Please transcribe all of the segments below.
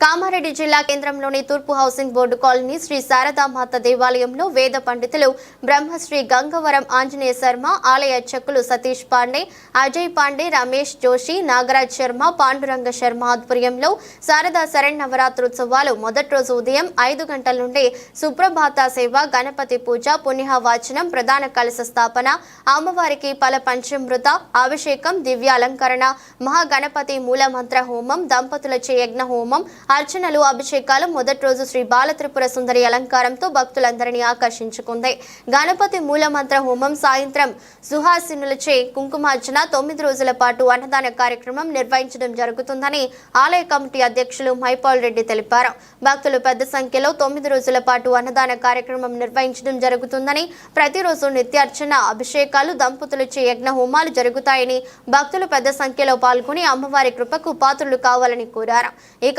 కామారెడ్డి జిల్లా కేంద్రంలోని తూర్పు housing board colony Sri Sharadamata దేవాలయంలో వేద పండితులు బ్రహ్మశ్రీ గంగవరం ఆంజనేయ శర్మ ఆలయ అర్చకులు సతీష్ పాండే అజయ్ పాండే రమేష్ జోషి నాగరాజ్ శర్మ పాండురంగ శర్మ ఆధ్వర్యంలో శారదా శరణ్ నవరాత్రోత్సవాలు మొదటి రోజు ఉదయం ఐదు గంటల నుండి సుప్రభాత సేవ గణపతి పూజ పుణ్యవాచనం ప్రధాన కలశ స్థాపన అమ్మవారికి పల పంచమృత అభిషేకం దివ్య అలంకరణ మహాగణపతి మూలమంత్ర హోమం దంపతులచే యజ్ఞ హోమం అర్చనలు అభిషేకాలు మొదటి రోజు శ్రీ బాలత్రిపుర సుందరి అలంకారంతో భక్తులందరినీ ఆకర్షించుకుంది. గణపతి మూలమంత్ర హోమం సాయంత్రం సుహాసినులచే కుంకుమార్చన తొమ్మిది రోజుల పాటు అన్నదాన కార్యక్రమం నిర్వహించడం జరుగుతుందని ఆలయ కమిటీ అధ్యక్షులు మైపాల్ రెడ్డి తెలిపారు. భక్తులు పెద్ద సంఖ్యలో తొమ్మిది రోజుల పాటు అన్నదాన కార్యక్రమం నిర్వహించడం జరుగుతుందని ప్రతిరోజు నిత్యార్చన అభిషేకాలు దంపతులచే యజ్ఞ హోమాలు జరుగుతాయని భక్తులు పెద్ద సంఖ్యలో పాల్గొని అమ్మవారి కృపకు పాత్రులు కావాలని కోరారు. ఈ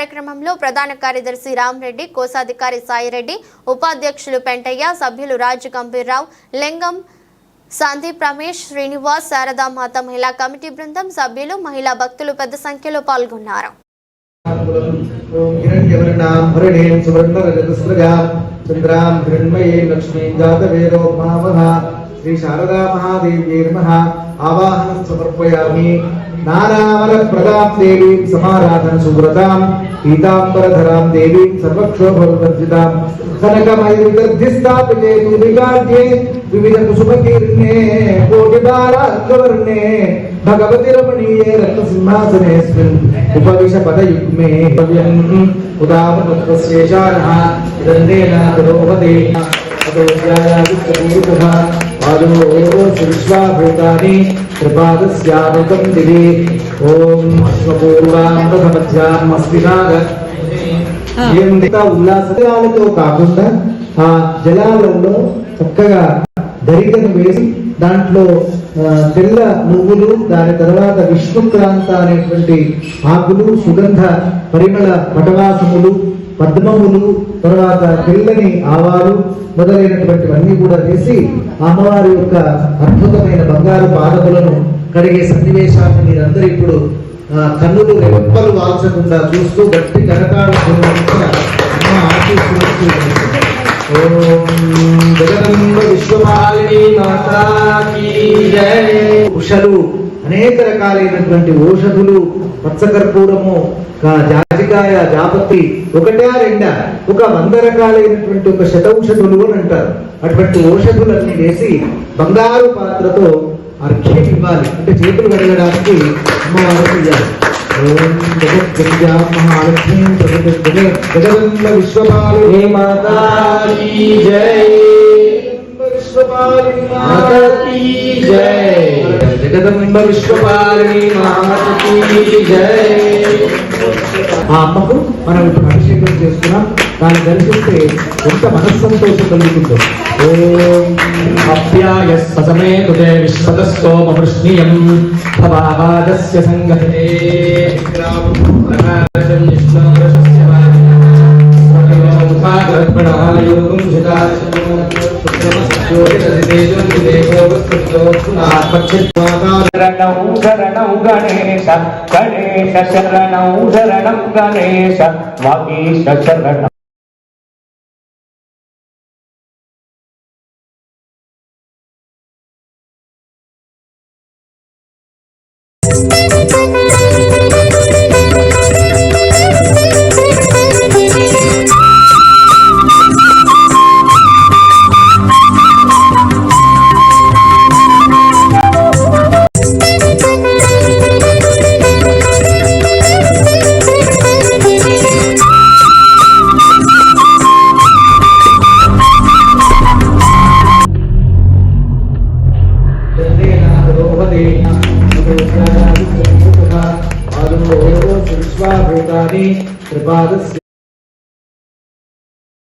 కార్యక్రమంలో ప్రధాన కార్యదర్శి రామరెడ్డి కోశాధికారి సాయిరెడ్డి ఉపాధ్యక్షులు పెంటయ్య సభ్యులు రాజు గంభీర్రావు లింగం సందీప్ రమేష్ శ్రీనివాస్ శారదామాత మహిళా కమిటీ బృందం సభ్యులు మహిళా భక్తులు పెద్ద సంఖ్యలో పాల్గొన్నారు. శ్రీ శారదా మహాదేవి ఆవాహనం సమర్పయామి. नानावर प्रदाम देवी समाराधन सुव्रताम पीतांबरधराम देवी सर्वक्षोभवर्जिताम कनकमयिर्गर्धिस्थापिते दुर्गार्ध्ये विविधकुसुमकीर्णे कोटिताराग्रवर्णे भगवति रमणीये रत्नसिंहासनेऽस्मिन् उपविशपदयुग्मे भव्यम्। उदामतत्वस्येशानः दण्डेन करोपदे ततो ज्यायादित्यपूरुतः అదోధ్యాయాదిత్యపూరుతః పాదో విశ్వాభూతాని త్రిపాదస్యామృతం దివి ఓం అశ్వపూర్వామృతమధ్యాం అస్మినాగ ఎంత ఉల్లాసలతో కాకుండా ఆ జలాలలో చక్కగా దరికను వేసి దాంట్లో తెల్ల నువ్వులు దాని తర్వాత విష్ణుక్రాంత అనేటువంటి ఆకులు సుగంధ పరిమళ పటవాసములు పద్మములు తర్వాత తెల్లని ఆవాలు మొదలైనటువంటివన్నీ కూడా వేసి అమ్మవారి యొక్క అద్భుతమైన బంగారు పాదములను కడిగే సన్నివేశాన్ని మీరందరూ ఇప్పుడు కన్నులు రెప్పలు వాల్చకుండా చూస్తూ గట్టి కరకాడు అమ్మ ఉషలు అనేక రకాలైనటువంటి ఔషధులు పచ్చకర్పూరము జాజికాయ జాపత్రి ఒకటా రెండా? ఒక వంద రకాలైనటువంటి ఒక శతౌషధులు అని అంటారు. అటువంటి ఔషధులన్నీ వేసి బంగారు పాత్రతో అర్ఘ్యం ఇవ్వాలి. అంటే చేతులు కడగడానికి అమ్మవారికి ఇవ్వాలి జగదంబ విశ్వపాలిని మాతా జై. ఆ అమ్మకు మనం ఇప్పుడు అభిషేకం చేస్తున్నాం. దాన్ని దర్శిస్తే ఎంత మనస్సంతోషం కలుగుతుందో. ఓం అప్యాయ సమే కృతే విశ్వతస్తోమవృష్ణీయం భవావాదస్య సంగతే ప్రకాశం విష్ణోరసస్య వాజినాయోగం శరణౌ శరణౌ గణేశ గణేశ శరణౌ శరణం గణేశ వాగీశ శరణం. Amém. Preparas.